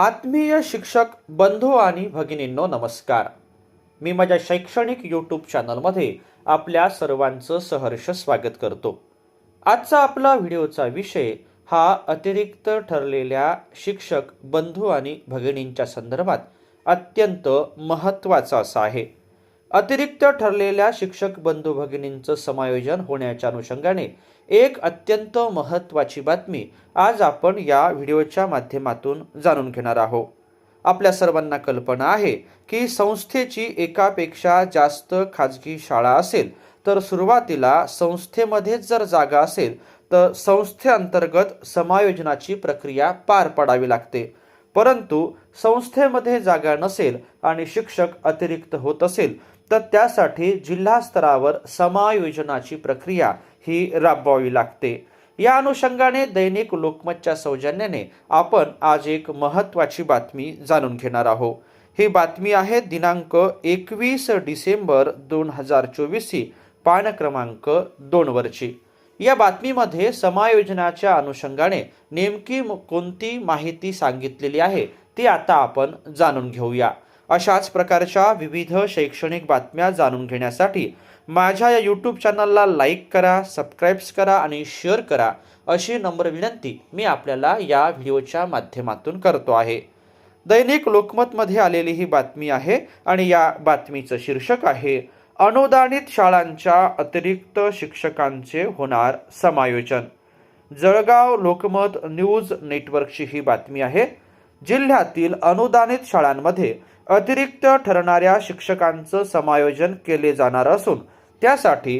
आत्मीय शिक्षक बंधू आणि भगिनींनो नमस्कार. मी माझ्या शैक्षणिक यूट्यूब चॅनलमध्ये आपल्या सर्वांचं सहर्ष स्वागत करतो. आजचा आपला व्हिडिओचा विषय हा अतिरिक्त ठरलेल्या शिक्षक बंधू आणि भगिनींच्या संदर्भात अत्यंत महत्त्वाचा असा आहे. अतिरिक्त ठरलेल्या शिक्षक बंधू भगिनींचं समायोजन होण्याच्या अनुषंगाने एक अत्यंत महत्त्वाची बातमी आज आपण या व्हिडिओच्या माध्यमातून जाणून घेणार आहोत. आपल्या सर्वांना कल्पना आहे की संस्थेची एकापेक्षा जास्त खाजगी शाळा असेल तर सुरुवातीला संस्थेमध्येच जर जागा असेल तर संस्थेअंतर्गत समायोजनाची प्रक्रिया पार पाडावी लागते. परंतु संस्थेमध्ये जागा नसेल आणि शिक्षक अतिरिक्त होत असेल तर त्यासाठी जिल्हा स्तरावर समायोजनाची प्रक्रिया ही राबवावी लागते. या अनुषंगाने दैनिक लोकमतच्या सौजन्याने आपण आज एक महत्त्वाची बातमी जाणून घेणार आहोत. ही बातमी आहे दिनांक एकवीस डिसेंबर दोन हजार चोवीस पान क्रमांक दोनवरची या बातमीमध्ये समायोजनाच्या अनुषंगाने नेमकी कोणती माहिती सांगितलेली आहे ती आता आपण जाणून घेऊया. अशाच प्रकारच्या विविध शैक्षणिक बातम्या जाणून घेण्यासाठी माझ्या या यूट्यूब चॅनलला लाईक करा सबस्क्राईब्स करा आणि शेअर करा अशी नम्र विनंती मी आपल्याला या व्हिडिओच्या माध्यमातून करतो आहे. दैनिक लोकमतमध्ये आलेली ही बातमी आहे आणि या बातमीचं शीर्षक आहे अनुदानित शाळांच्या अतिरिक्त शिक्षकांचे होणार समायोजन. जळगाव लोकमत न्यूज नेटवर्कची ही बातमी आहे. जिल्ह्यातील अनुदानित शाळांमध्ये अतिरिक्त ठरणाऱ्या शिक्षकांचं समायोजन केले जाणार असून त्यासाठी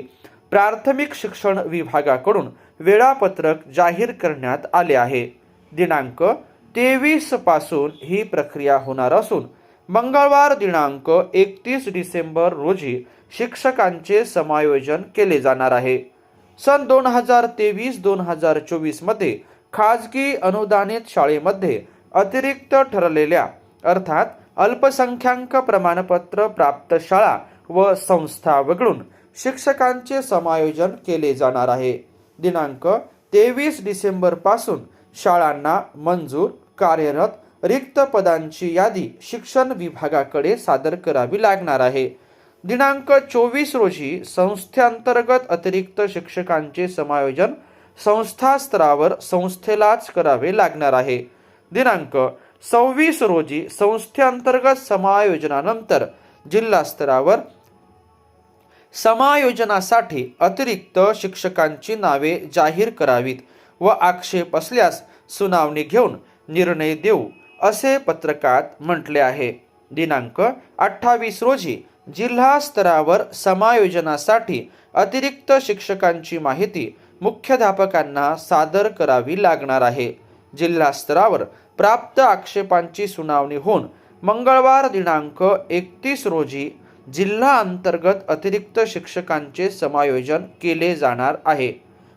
प्राथमिक शिक्षण विभागाकडून वेळापत्रक जाहीर करण्यात आले आहे. दिनांक तेवीसपासून ही प्रक्रिया होणार असून मंगळवार दिनांक एकतीस डिसेंबर रोजी शिक्षकांचे समायोजन केले जाणार आहे. सन दोन हजार तेवीस दोन हजार चोवीसमध्ये खाजगी अनुदानित शाळेमध्ये अतिरिक्त ठरलेल्या अर्थात अल्पसंख्याक प्रमाणपत्र प्राप्त शाळा व संस्था वगळून शिक्षकांचे समायोजन केले जाणार आहे. दिनांक तेवीस डिसेंबरपासून शाळांना मंजूर कार्यरत रिक्त पदांची यादी शिक्षण विभागाकडे सादर करावी लागणार आहे. दिनांक चोवीस रोजी संस्थेअंतर्गत अतिरिक्त शिक्षकांचे समायोजन संस्था स्तरावर संस्थेलाच करावे लागणार आहे. दिनांक सव्वीस रोजी संस्थेअंतर्गत समायोजनानंतर जिल्हा स्तरावर समायोजनासाठी अतिरिक्त शिक्षकांची नावे जाहीर करावीत व आक्षेप असल्यास सुनावणी घेऊन निर्णय देऊ असे पत्रकात म्हटले आहे. दिनांक अठ्ठावीस रोजी जिल्हा स्तरावर समायोजनासाठी अतिरिक्त शिक्षकांची माहिती मुख्याध्यापकांना सादर करावी लागणार आहे. जिल्हा स्तरावर प्राप्त आक्षेपांची सुनावणी होऊन मंगळवार दिनांक एकतीस रोजी जिल्हा अंतर्गत अतिरिक्त शिक्षकांचे समायोजन केले जाणार आहे.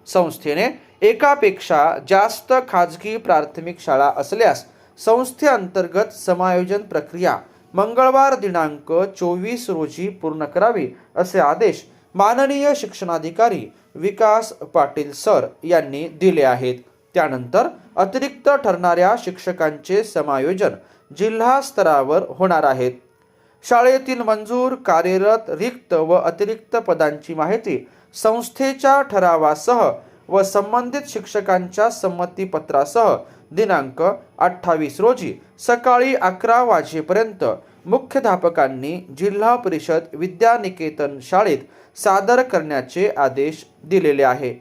संस्थेने एकापेक्षा जास्त खाजगी प्राथमिक शाळा असल्यास संस्थेअंतर्गत समायोजन प्रक्रिया मंगळवार दिनांक चोवीस रोजी पूर्ण करावी असे आदेश माननीय शिक्षणाधिकारी विकास पाटील सर यांनी दिले आहेत. त्यानंतर अतिरिक्त ठरणाऱ्या शिक्षकांचे समायोजन जिल्हा स्तरावर होणार आहेत. शाळेतील मंजूर कार्यरत रिक्त व अतिरिक्त पदांची माहिती संस्थेच्या ठरावासह व संबंधित शिक्षकांच्या संमतीपत्रासह दिनांक अठ्ठावीस रोजी सकाळी अकरा वाजेपर्यंत मुख्याध्यापकांनी जिल्हा परिषद विद्यानिकेतन शाळेत सादर करण्याचे आदेश दिलेले आहे.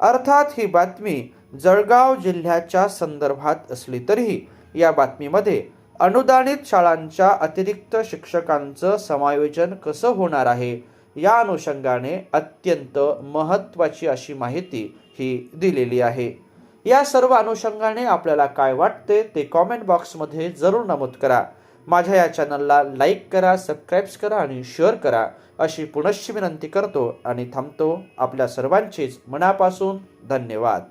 अर्थात ही बातमी जळगाव जिल्ह्याच्या संदर्भात असली तरीही या बातमीमध्ये अनुदानित शाळांच्या अतिरिक्त शिक्षकांचं समायोजन कसं होणार आहे या अनुषंगाने अत्यंत महत्त्वाची अशी माहिती ही दिलेली आहे. या सर्व अनुषंगाने आपल्याला काय वाटते ते कॉमेंट बॉक्समध्ये जरूर नमूद करा. माझ्या या चॅनलला लाईक करा सबस्क्राईब्स करा आणि शेअर करा अशी पुनश्च विनंती करतो आणि थांबतो आपल्या सर्वांचीच मनापासून धन्यवाद.